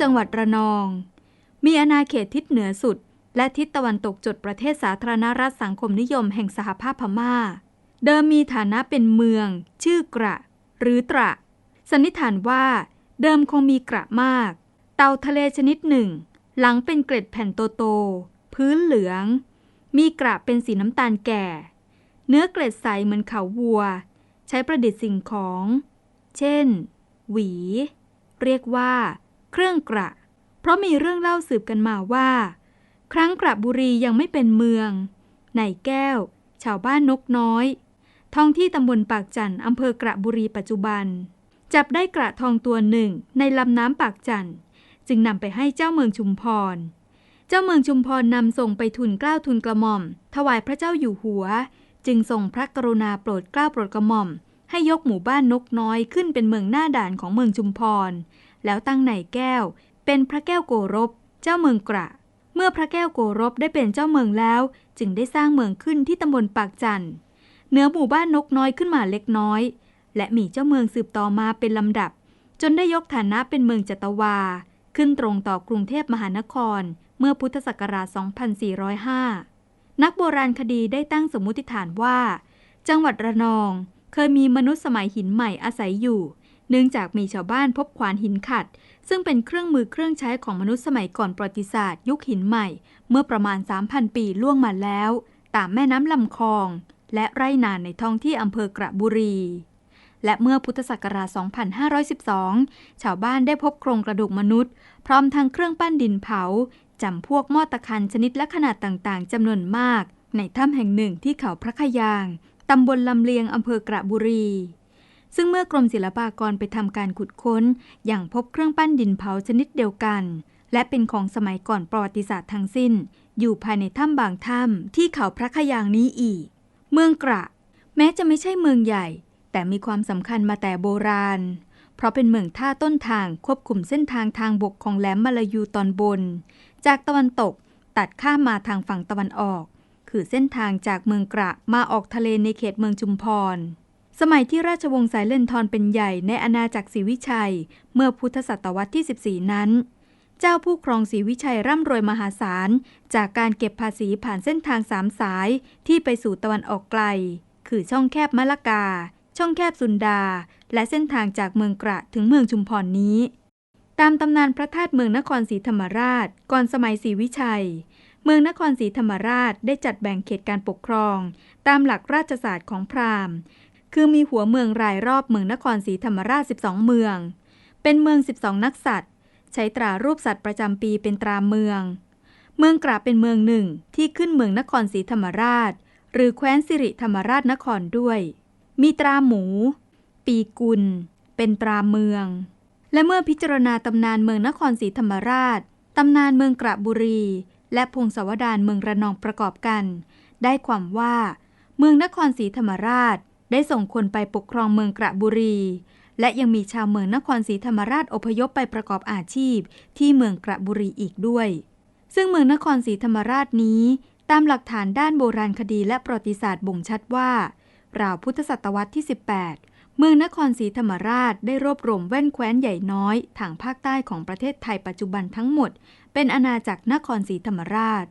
จังหวัดระนอง มีอาณาเขตทิศเหนือสุด และทิศตะวันตกจดประเทศสาธารณรัฐสังคมนิยมแห่งสหภาพพม่า เดิมมีฐานะเป็นเมือง ชื่อกระ หรือตระ สันนิษฐานว่า เดิมคงมีกระมาก เต่าทะเลชนิดหนึ่ง หลังเป็นเกล็ดแผ่นโตๆพื้นเหลือง มีกระเป็นสีน้ำตาลแก่ เนื้อเกล็ดใสเหมือนเขาวัว ใช้ประดิษฐ์สิ่งของ เช่น หวี เรียกว่า เครื่องกระ เพราะมีเรื่องเล่าสืบกันมาว่า ครั้งกระบุรียังไม่เป็นเมือง ในแก้ว ชาวบ้านนกน้อย ท้องที่ตำบลปากจันอำเภอกระบุรีปัจจุบัน จับได้กระทองตัวหนึ่งในลำน้ำปากจันจึงนำไปให้เจ้าเมืองชุมพร เจ้าเมืองชุมพรนำส่งไปทุนกล้าวทุนกระหม่อม ถวายพระเจ้าอยู่หัว จึงทรงพระกรุณาโปรดกล้าวโปรดกระหม่อม ให้ยกหมู่บ้านนกน้อยขึ้นเป็นเมืองหน้าด่านของเมืองชุมพร แล้วตั้งไหนแก้ว เป็นพระแก้วโกรบ เจ้าเมืองกระ เมื่อพระแก้วโกรบได้เป็นเจ้าเมืองแล้ว จึงได้สร้างเมืองขึ้นที่ตำบลปากจันเหนือหมู่บ้านนกน้อยขึ้นมาเล็กน้อย และมีเจ้าเมืองสืบต่อมาเป็นลำดับ จนได้ยกฐานะเป็นเมืองจัตวา ขึ้นตรงต่อกรุงเทพมหานคร เมื่อพุทธศักราช 2405 นักโบราณคดีได้ตั้งสมมุติฐานว่า จังหวัดระนองเคยมีมนุษย์สมัยหินใหม่อาศัยอยู่ เนื่องจากมีชาวบ้านพบขวานหินขัด ซึ่งเป็นเครื่องมือเครื่องใช้ของมนุษย์สมัยก่อนประวัติศาสตร์ ยุคหินใหม่ เมื่อประมาณ 3,000 ปีล่วงมาแล้ว ตามแม่น้ำลำคลอง และไร่นาในท้องที่อำเภอกระบุรี และเมื่อพุทธศักราช 2512 ชาวบ้านได้พบโครงกระดูกมนุษย์ พร้อมทั้งเครื่องปั้นดินเผาจำพวกหม้อตะคันชนิดและขนาดต่างๆจำนวนมาก ในถ้ำแห่งหนึ่งที่เขาพระขยางตำบลลำเลียงอำเภอกระบุรี ซึ่งเมื่อกรมศิลปากรไปทำการขุดค้น อย่างพบเครื่องปั้นดินเผาชนิดเดียวกัน และเป็นของสมัยก่อนประวัติศาสตร์ทั้งสิ้น อยู่ภายในถ้ำบางถ้ำที่เขาพระขยางนี้อีก เมืองกระ แม้จะไม่ใช่เมืองใหญ่ แต่มีความสำคัญมาแต่โบราณ เพราะเป็นเมืองท่าต้นทางควบคุมเส้นทางทางบกของแหลมมาลายูตอนบน จากตะวันตกตัดข้ามมาทางฝั่งตะวันออก คือเส้นทางจากเมืองกระมาออกทะเลในเขตเมืองจุมพร สมัยที่ราชวงศ์สายเล่นทอนเป็นใหญ่ในอาณาจักรศรีวิชัย เมื่อพุทธศตวรรษที่ 14 นั้น เจ้าผู้ครองศรีวิชัยร่ำรวยมหาศาล จากการเก็บภาษีผ่านเส้นทางสามสายที่ไปสู่ตะวันออกไกล คือช่องแคบมะละกา ช่องแคบสุนดา และเส้นทางจากเมืองกระถึงเมืองชุมพรนนี้ ตามตำนานพระธาตุเมืองนครศรีธรรมราช ก่อนสมัยศรีวิชัยเมืองนครศรีธรรมราชได้จัดแบ่งเขตการปกครอง ตามหลักราชศาสตร์ของพราหมณ์ คือมีหัวเมืองรายรอบเมืองนครศรีธรรมราช 12 เมือง เป็นเมือง 12 นักสัตว์ใช้ตรารูปสัตว์ประจำปีเป็นตราเมือง เมืองกราเป็นเมืองหนึ่งที่ขึ้นเมืองนครศรีธรรมราช หรือแคว้นสิริธรรมราชนครด้วย มีตราหมู ปีกุล เป็นตราเมือง และเมื่อพิจารณาตำนานเมืองนครศรีธรรมราช ตำนานเมืองกระบุรี และพงศาวดารเมืองระนองประกอบกัน ได้ความว่า เมืองนครศรีธรรมราช ได้ส่งคนไปปกครองเมืองกระบุรี และยังมีชาวเมืองนครศรีธรรมราชอพยพไปประกอบอาชีพที่เมืองกระบุรีอีกด้วย ซึ่งเมืองนครศรีธรรมราชนี้ ตามหลักฐานด้านโบราณคดีและประวัติศาสตร์บ่งชัดว่าราวพุทธศตวรรษที่ 18 เมืองนครศรีธรรมราชได้รวบรวมแว่นแคว้นใหญ่น้อยทางภาคใต้ของประเทศไทยปัจจุบันทั้งหมด เป็นอาณาจักรนครศรีธรรมราช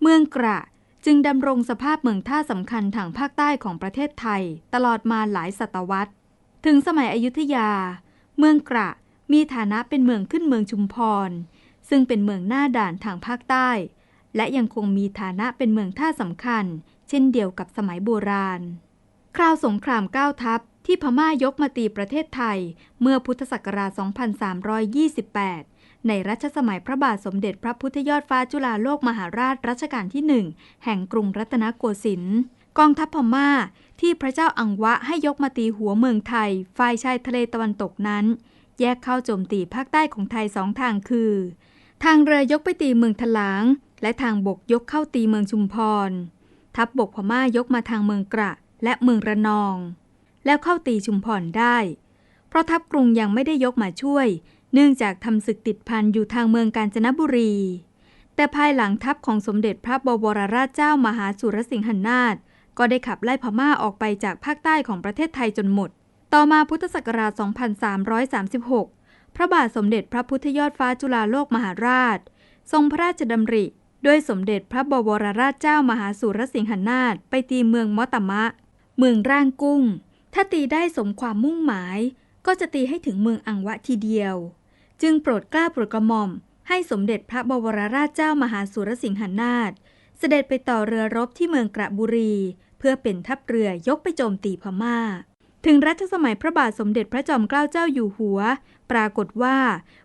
เมืองกระ จึงดำรงสภาพเมืองท่าสำคัญทางภาคใต้ของประเทศไทย ตลอดมาหลายศตวรรษ ถึงสมัยอยุธยา เมืองกระมีฐานะเป็นเมืองขึ้นเมืองชุมพร ซึ่งเป็นเมืองหน้าด่านทางภาคใต้ และยังคงมีฐานะเป็นเมืองท่าสำคัญ เช่นเดียวกับสมัยโบราณ คราวสงครามก้าวทัพที่พม่ายกมาตีประเทศไทยเมื่อพุทธศักราช 2328 ในรัชสมัยพระบาทสมเด็จพระพุทธยอดฟ้าจุฬาโลกมหาราชรัชกาลที่หนึ่งแห่งกรุงรัตนโกสินทร์กองทัพพม่าที่พระเจ้าอังวะให้ยกมาตีหัวเมืองไทย ฝ่ายชายทะเลตะวันตกนั้น แยกเข้าโจมตีภาคใต้ของไทยสองทางคือ ทางเรือยกไปตีเมืองถลาง และทางบกยกเข้าตีเมืองชุมพร ทัพบบกพม่ายกมาทางเมืองกระ และเมืองระนอง แล้วเข้าตีชุมพรได้ เพราะทัพกรุงยังไม่ได้ยกมาช่วย เนื่องจากทำศึกติดพันอยู่ทางเมืองกาญจนบุรี แต่ภายหลังทัพของสมเด็จพระบวรราชเจ้ามหาสุรสิงหนาถก็ได้ขับไล่พม่าออกไปจากภาคใต้ของประเทศไทยจนหมด ต่อมาพุทธศักราช 2336 พระบาทสมเด็จพระพุทธยอดฟ้าจุฬาโลกมหาราช ทรงพระราชดำริด้วยสมเด็จพระบวรราชเจ้ามหาสุรสิงหนาถไปตีเมืองมอตมะ เมืองร่างกุ้ง ถ้าตีได้สมความมุ่งหมาย ก็จะตีให้ถึงเมืองอังวะทีเดียว จึงโปรดกล้าโปรดกระหม่อม ให้สมเด็จพระบวรราชเจ้ามหาสุรสิงหนาถเสด็จไปต่อเรือรบที่เมืองกระบุรี เพื่อเป็นทัพเรือยกไปโจมตีพมา่า ถึงรัชสมัยพระบาทสมเด็จพระจอมเกล้าเจ้าอยู่หัว ปรากฏว่า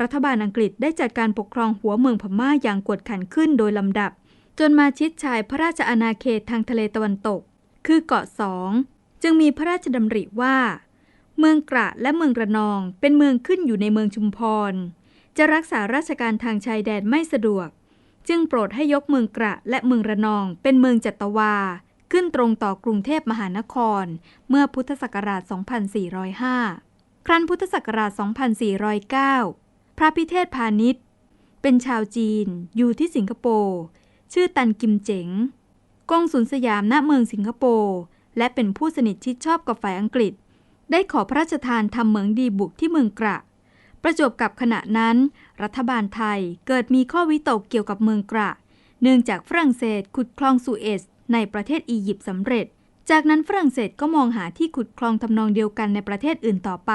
รัฐบาลอังกฤษได้จัดการปกครองหัวเมืองพม่าอย่างกวดขันขึ้นโดยลำดับ จนมาชิดชายพระราชอาณาเขตทางทะเลตะวันตก คือเกาะสองจึงมีพระราชดำริว่า เมืองกระและเมืองระนอง เป็นเมืองขึ้นอยู่ในเมืองชุมพร จะรักษาราชการทางชายแดนไม่สะดวก จึงโปรดให้ยกเมืองกระและเมืองระนอง เป็นเมืองจัตวา ขึ้นตรงต่อกรุงเทพมหานคร เมื่อพุทธศักราช 2405 ครั้นพุทธศักราช 2409 พระพิเทศพาณิชย์ เป็นชาวจีน อยู่ที่สิงคโปร์ชื่อตันกิมเจ๋งกงสุลสยามณเมืองสิงคโปร์และเป็นผู้สนิทชิดชอบกับฝ่ายอังกฤษ ได้ขอพระราชทานทำเหมืองดีบุกที่เมืองกระ ประจบกับขณะนั้น รัฐบาลไทยเกิดมีข้อวิตกเกี่ยวกับเมืองกระ เนื่องจากฝรั่งเศสขุดคลองสุเอซในประเทศอียิปต์สำเร็จ จากนั้นฝรั่งเศสก็มองหาที่ขุดคลองทำนองเดียวกันในประเทศอื่นต่อไป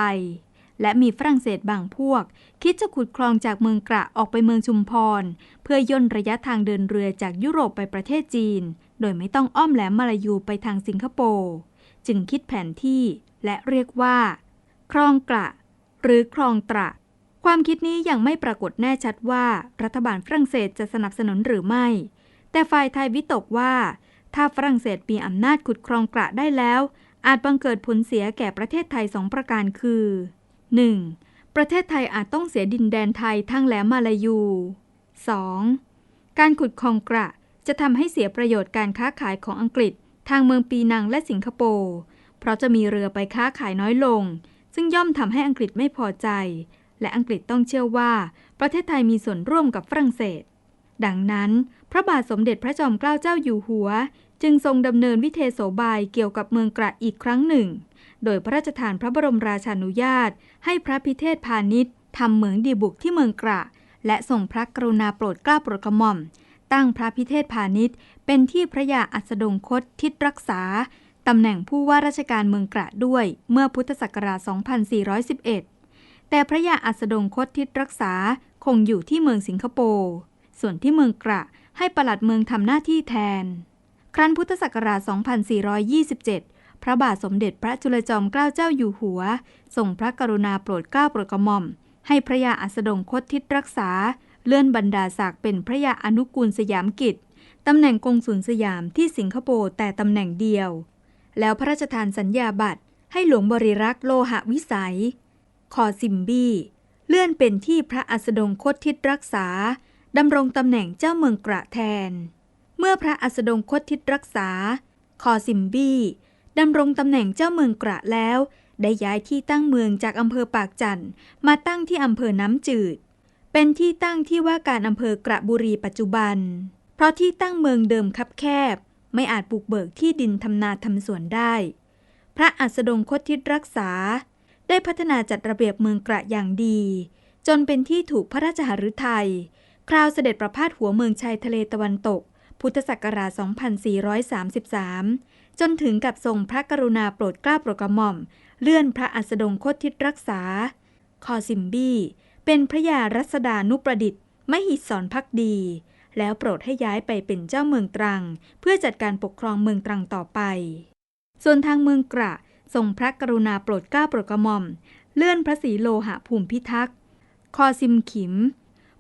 และมีฝรั่งเศสบางพวก คิดจะขุดคลองจากเมืองกระออกไปเมืองชุมพร เพื่อย่นระยะทางเดินเรือจากยุโรปไปประเทศจีน โดยไม่ต้องอ้อมแหลมมาลายูไปทางสิงคโปร์จึงคิดแผนที่ และเรียกว่าคลองกระ หรือคลองตระ ความคิดนี้ยังไม่ปรากฏแน่ชัดว่า รัฐบาลฝรั่งเศสจะสนับสนุนหรือไม่ แต่ฝ่ายไทยวิตกว่า ถ้าฝรั่งเศสมีอำนาจขุดคลองกระได้แล้ว อาจบังเกิดผลเสียแก่ประเทศไทยสองประการคือ 1. ประเทศไทยอาจต้องเสียดินแดนไทยทั้งแหลมมาลายู 2. การขุดคลองกระจะทำให้เสียประโยชน์การค้าขายของอังกฤษ ทางเมืองปีนังและสิงคโปร์ เพราะจะมีเรือไปค้าขายน้อยลง ซึ่งย่อมทำให้อังกฤษไม่พอใจ และอังกฤษต้องเชื่อว่า ประเทศไทยมีส่วนร่วมกับฝรั่งเศส ดังนั้น พระบาทสมเด็จพระจอมเกล้าเจ้าอยู่หัว จึงทรงดำเนินวิเทโสบายเกี่ยวกับเมืองกระอีกครั้งหนึ่ง โดยพระราชทานพระบรมราชานุญาต ให้พระพิเทศพาณิชย์ทำเหมืองดีบุกที่เมืองกระ และส่งพระกรุณาโปรดเกล้าโปรดกระหม่อม ตั้งพระพิเทศพาณิชย์ เป็นที่พระยาอัสดงคตทิศรักษา ตำแหน่งผู้ว่าราชการเมืองกระด้วยเมื่อพุทธศักราช 2411 แต่พระยาอัสดงคตทิศรักษาคงอยู่ที่เมืองสิงคโปร์ ส่วนที่เมืองกระให้ปลัดเมืองทำหน้าที่แทน ครั้นพุทธศักราช 2427 พระบาทสมเด็จพระจุลจอมเกล้าเจ้าอยู่หัวทรงพระกรุณาโปรดเกล้าโปรดกระหม่อม ให้พระยาอัสดงคตทิศรักษา เลื่อนบรรดาศักดิ์เป็นพระยาอนุกูลสยามกิจตำแหน่งกงสุลสยามที่สิงคโปร์แต่ตำแหน่งเดียว แล้วพระราชทานสัญญาบัตรให้หลวงบริรักษ์โลหะวิสัย คอซิมบี้ เลื่อนเป็นที่พระอัสดงคตทิศรักษาดำรงตำแหน่งเจ้าเมืองกระแทน เมื่อพระอัสดงคตทิศรักษา คอซิมบี้ดำรงตำแหน่งเจ้าเมืองกระแล้ว ได้ย้ายที่ตั้งเมืองจากอำเภอปากจันทร์มาตั้งที่อำเภอน้ำจืด เป็นที่ตั้งที่ว่าการอำเภอกระบุรีปัจจุบัน เพราะที่ตั้งเมืองเดิมคับแคบ ไม่อาจปลูกเบิกที่ดินทำนาทำสวนได้ พระอัสดงคตทิศรักษา ได้พัฒนาจัดระเบียบเมืองกระอย่างดี จนเป็นที่ถูกพระราชหฤทัยคราวเสด็จประพาสหัวเมืองชายทะเลตะวันตก พุทธศักราช 2433 จนถึงกับทรงพระกรุณาโปรดเกล้าโปรดกระหม่อม เลื่อนพระอัสดงคตทิศรักษา คอซิมบี้ เป็นพระยารัศดานุประดิษฐ์ไม่หิดสอนพักดี แล้วโปรดให้ย้ายไปเป็นเจ้าเมืองตรัง เพื่อจัดการปกครองเมืองตรังต่อไป ส่วนทางเมืองกระทรงพระกรุณาโปรดเกล้าโปรดกระหม่อม เลื่อนพระศรีโลหะภูมิพิทักษ์คอซิมขิม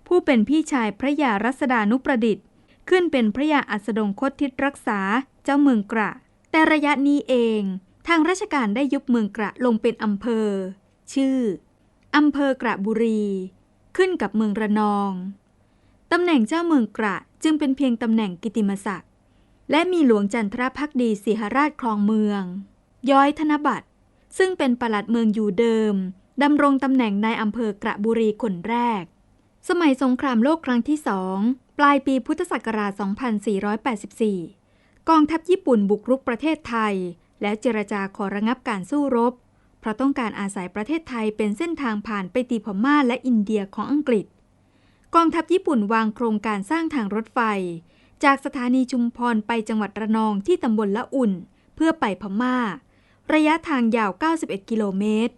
ผู้เป็นพี่ชายพระยารัศดานุประดิษฐ์ ขึ้นเป็นพระยาอัสดงคตทิศรักษาเจ้าเมืองกระ แต่ระยะนี้เอง ทางราชการได้ยุบเมืองกระลงเป็นอำเภอ ชื่ออำเภอกระบุรี ขึ้นกับเมืองระนอง ตำแหน่งเจ้าเมืองกระจึงเป็นเพียงตำแหน่งกิติมศักดิ์และมีหลวงจันทรพักดีสีหราชครองเมือง ย้อยธนบัตรซึ่งเป็นปลัดเมืองอยู่เดิมดำรงตำแหน่งนายอำเภอกระบุรีคนแรก สมัยสงครามโลกครั้งที่สองปลายปีพุทธศักราช 2484 กองทัพญี่ปุ่นบุกรุกประเทศไทย แล้วเจรจาขอระงับการสู้รบ เพราะต้องการอาศัยประเทศไทยเป็นเส้นทางผ่านไปตีพม่าและอินเดียของอังกฤษ กองทัพญี่ปุ่นวางโครงการสร้างทางรถไฟ จากสถานีชุมพรไปจังหวัดระนองที่ตำบลละอุ่น เพื่อไปพม่า ระยะทางยาว 91 กิโลเมตร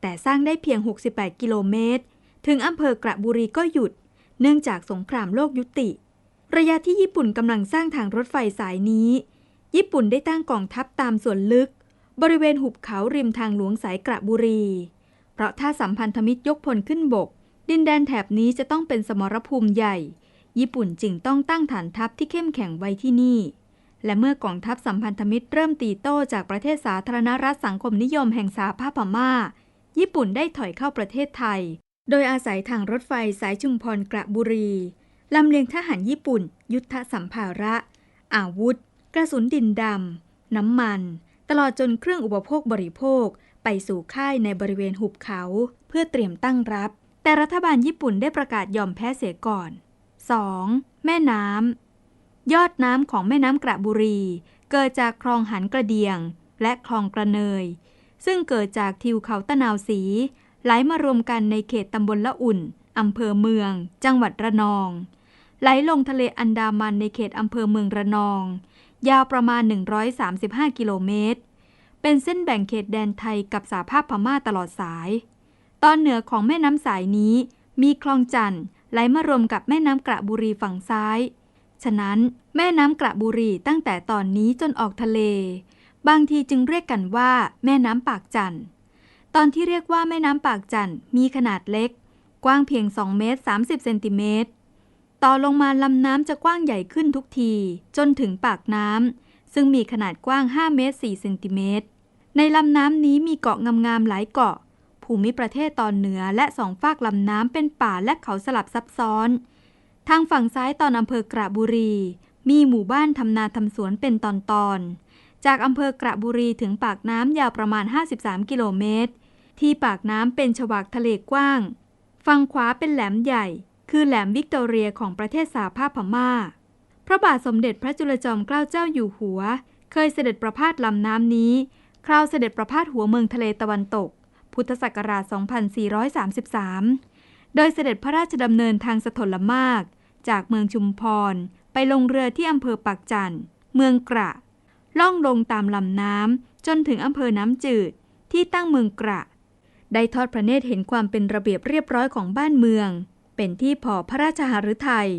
แต่สร้างได้เพียง 68 กิโลเมตร ถึงอำเภอกระบุรีก็หยุด เนื่องจากสงครามโลกยุติ ระยะที่ญี่ปุ่นกำลังสร้างทางรถไฟสายนี้ ญี่ปุ่นได้ตั้งกองทัพตามส่วนลึก บริเวณหุบเขาริมทางหลวงสายกระบุรี เพราะถ้าสัมพันธมิตรยกพลขึ้นบก ดินแดนแถบนี้จะต้องเป็นสมรภูมิใหญ่ ญี่ปุ่นจึงต้องตั้งฐานทัพที่เข้มแข็งไว้ที่นี่ และเมื่อกองทัพสัมพันธมิตรเริ่มตีโต้จากประเทศสาธารณรัฐสังคมนิยมแห่งสหภาพพม่า ญี่ปุ่นได้ถอยเข้าประเทศไทย โดยอาศัยทางรถไฟสายชุมพรกระบุรีลำเลียงทหารญี่ปุ่น ยุทธสัมภาระ อาวุธ กระสุนดินดำ น้ำมัน ตลอดจนเครื่องอุปโภคบริโภค ไปสู่ค่ายในบริเวณหุบเขา เพื่อเตรียมตั้งรับ แต่รัฐบาลญี่ปุ่นได้ประกาศยอมแพ้เสียก่อน 2. แม่น้ำยอดน้ำของแม่น้ำกระบุรี เกิดจากคลองหันกระเดียง และคลองกระเนย ซึ่งเกิดจากทิวเขาตะนาวสีไหลมารวมกันในเขตตำบลละอุ่นอำเภอเมือง จังหวัดระนอง ไหลลงทะเลอันดามันในเขตอำเภอเมืองระนอง ยาวประมาณ 135 กิโลเมตร เป็นเส้นแบ่งเขตแดนไทยกับสาภาพพม่าตลอดสาย ตอนเหนือของแม่น้ำสายนี้ มีคลองจันทน์ไหลมารวมกับแม่น้ำกระบุรีฝั่งซ้าย ฉะนั้นแม่น้ำกระบุรีตั้งแต่ตอนนี้จนออกทะเล บางทีจึงเรียกกันว่า แม่น้ำปากจันทน์ตอนที่เรียกว่าแม่น้ำปากจันทน์มีขนาดเล็ก กว้างเพียง 2 เมตร 30 เซนติเมตร ต่อลงมาลำน้ำจะกว้างใหญ่ขึ้นทุกที จนถึงปากน้ำซึ่งมีขนาดกว้าง 5 เมตร 4 เซนติเมตร ในลำน้ำนี้มีเกาะงามๆหลายเกาะ ภูมิประเทศตอนเหนือและสองฝากลำน้ำเป็นป่าและเขาสลับซับซ้อน ทางฝั่งซ้ายตอนอำเภอกระบุรี มีหมู่บ้านทำนาทำสวนเป็นตอนๆจากอำเภอกระบุรีถึงปากน้ำยาวประมาณ 53 กิโลเมตร ที่ปากน้ำเป็นฉวากทะเลกว้าง ฝั่งขวาเป็นแหลมใหญ่ คือแหลมวิกตอเรียของประเทศสหภาพพม่า พระบาทสมเด็จพระจุลจอมเกล้าเจ้าอยู่หัว เคยเสด็จประพาสลำน้ำนี้ คราวเสด็จประพาสหัวเมืองทะเลตะวันตก พุทธศักราช 2433 โดยเสด็จพระราชดำเนินทางสถลมาก จากเมืองชุมพร ไปลงเรือที่อำเภอปากจันทน์เมืองกระ ล่องลงตามลำน้ำจนถึงอำเภอน้ำจืดที่ตั้งเมืองกระ ได้ทอดพระเนตรเห็นความเป็นระเบียบเรียบร้อยของบ้านเมือง เป็นที่พอพระราชหฤทัย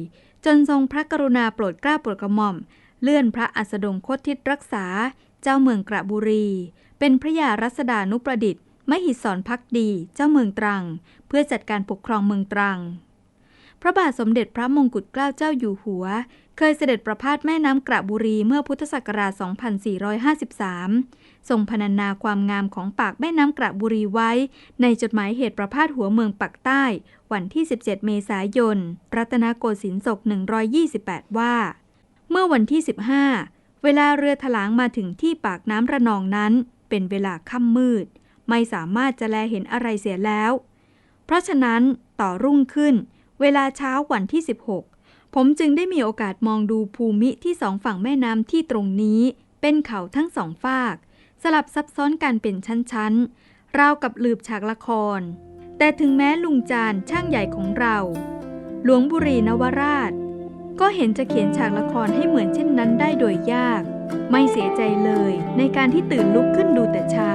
จนทรงพระกรุณาโปรดเกล้าโปรดกระหม่อม เลื่อนพระอัสดงคตทิศรักษา เจ้าเมืองกระบุรี เป็นพระยารัศดานุประดิษฐ์ มหิศรพักดีเจ้าเมืองตรัง เพื่อจัดการปกครองเมืองตรัง พระบาทสมเด็จพระมงกุฎเกล้าเจ้าอยู่หัว เคยเสด็จประพาสแม่น้ำกระบุรีเมื่อพุทธศักราช 2453 ทรงพรรณนาความงามของปากแม่น้ำกระบุรีไว้ ในจดหมายเหตุประพาสหัวเมืองปักใต้ วันที่ 17 เมษายน รัตนโกสินทร์ศก 128 ว่า เมื่อวันที่ 15 เวลาเรือถลางมาถึงที่ปากน้ำระนองนั้น เป็นเวลาค่ำมืด ไม่สามารถจะแลเห็นอะไรเสียแล้ว เพราะฉะนั้นต่อรุ่งขึ้น เวลาเช้าวันที่ 16 ผมจึงได้มีโอกาสมองดูภูมิที่สองฝั่งแม่น้ำที่ตรงนี้เป็นเขาทั้งสองฝาก สลับซับซ้อนกันเป็นชั้นๆ ราวกับลืบฉากละคร แต่ถึงแม้ลุงจานช่างใหญ่ของเรา หลวงบุรีนวราช ก็เห็นจะเขียนฉากละครให้เหมือนเช่นนั้นได้โดยยาก ไม่เสียใจเลยในการที่ตื่นลุกขึ้นดูแต่เช้า